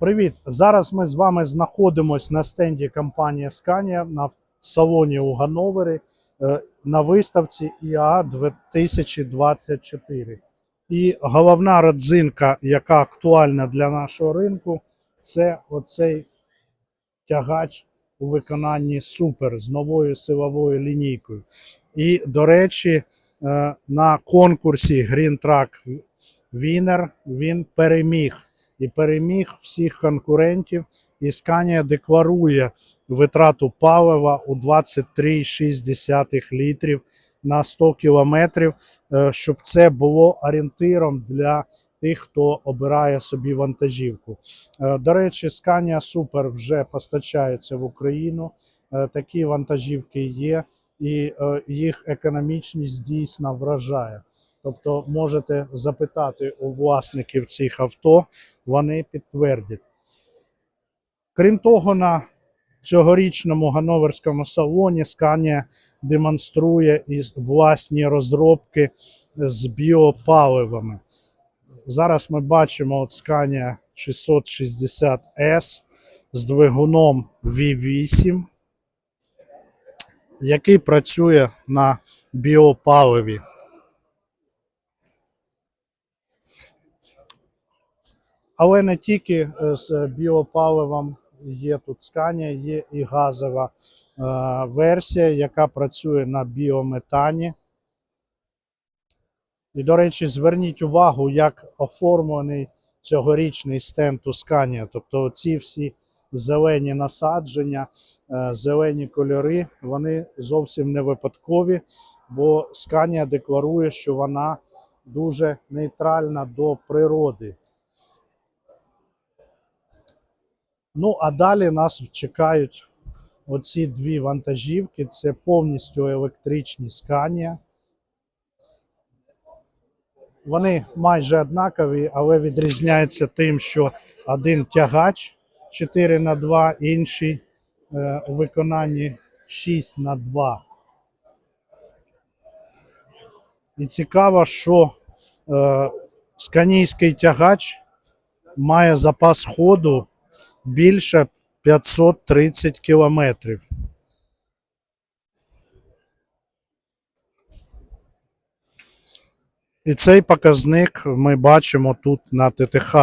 Привіт! Зараз ми з вами знаходимося на стенді компанії Scania на салоні у Ганновері е, на виставці ІА 2024. І головна родзинка, яка актуальна для нашого ринку, це оцей тягач у виконанні Супер з новою силовою лінійкою. І, до речі, е, на конкурсі Green Track Winner він переміг і переміг всіх конкурентів. І Scania декларує витрату палива у 23,6 літрів на 100 кілометрів, е, щоб це було орієнтиром для тих, хто обирає собі вантажівку. Е, До речі, Scania Super вже постачається в Україну. Е, Такі вантажівки є, і їх економічність дійсно вражає. Тобто можете запитати у власників цих авто, вони підтвердять. Крім того, на цьогорічному Ганноверському салоні Scania демонструє і власні розробки з біопаливами. Зараз ми бачимо от Scania 660S з двигуном V8, який працює на біопаливі. Але не тільки е, з біопаливом є тут Scania, є і газова е, версія, яка працює на біометані. І, до речі, зверніть увагу, як оформлений цьогорічний стенд у Scania. Тобто ці всі зелені насадження, е, зелені кольори, вони зовсім не випадкові, бо Scania декларує, що вона дуже нейтральна до природи. Ну, а далі нас чекають оці дві вантажівки. Це повністю електричні Scania. Вони майже однакові, але відрізняються тим, що один тягач 4 на 2 інший е, у виконанні 6 на 2 І цікаво, що е, сканійський тягач має запас ходу більше 530 кілометрів. І цей показник ми бачимо тут на ТТХ.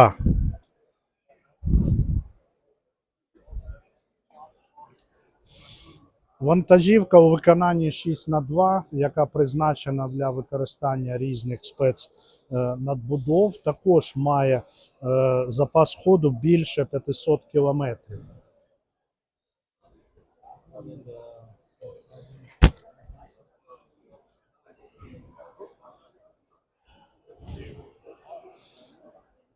Вантажівка у виконанні 6 на 2 яка призначена для використання різних спецнадбудов, також має е, запас ходу більше 500 кілометрів.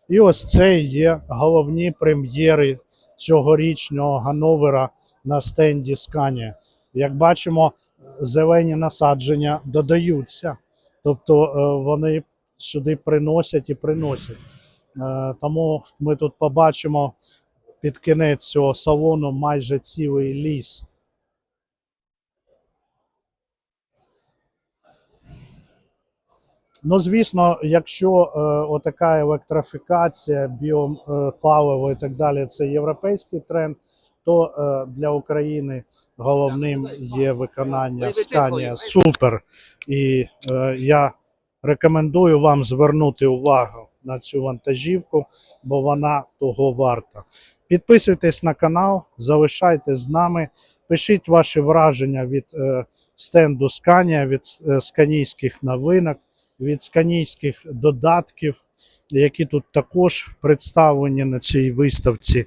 І ось це є головні прем'єри цьогорічного Ганновера на стенді Scania. Як бачимо, зелені насадження додаються, тобто е, вони сюди приносять і приносять. Е, Тому ми тут побачимо під кінець цього салону майже цілий ліс. Ну, звісно, якщо е, отака електрифікація, біопаливо і так далі, це європейський тренд, то е, для України головним є виконання Scania Super. І е, я рекомендую вам звернути увагу на цю вантажівку, бо вона того варта. Підписуйтесь на канал, залишайтесь з нами, пишіть ваші враження від е, стенду Scania, від сканійських новинок, від сканійських додатків, які тут також представлені на цій виставці.